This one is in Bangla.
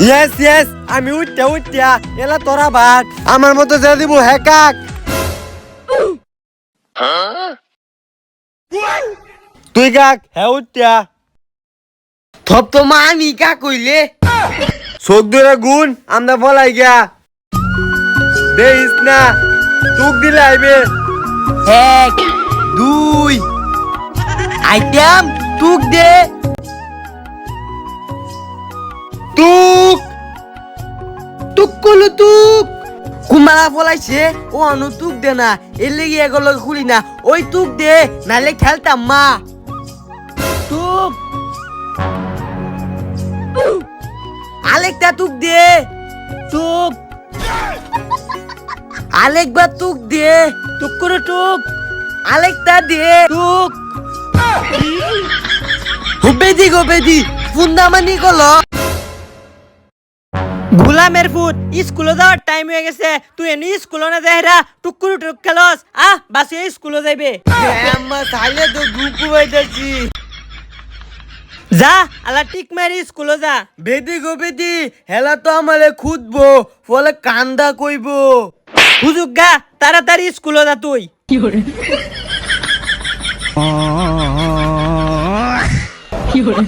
ইয়েস ইয়েস আমি উঠতে উঠতিয়া এলা তোরা ভাত আমার মতো যে দিব হ্যাকাক তুই কাক হ্যাঁ উঠতিয়া থপ তো মা আমি কা কইলে চোখ ধরে গুণ আমরা বলাই গিয়া। দেখিস না তুক দিলে আইবে। এক দুই। আইটেম টুক দে। কলু টুক কুমারা ফলাইছে, ও অনু টুক দে না, এর লেগে এগুলো খুলি না, ওই টুক দে, নালে খেলতাম মা। টুক আলেকটা টুক দে। টুক আলেকবা টুক দে। টুক করে টুক আলেকটা দে। টুক হুবেদি গোবেদি ফুন্দামানি কলো গুলামের ফুট স্কুলে যাওয়ার টাইম হয়ে গেছে। তুই এনে স্কুলে না যাই টুকুর টুক খেলস। আহ বাসে স্কুলে যাইবে। আম্মা তাহলে তো গ্রুপ হইতাছি যা আলা টিক মারি স্কুলে যা। বেদি গো বেদি হেলা তো আমারে খুঁজবো ফলে কান্দা কইবো। হুজুক গা তাড়াতাড়ি স্কুলে যা তুই। কি hore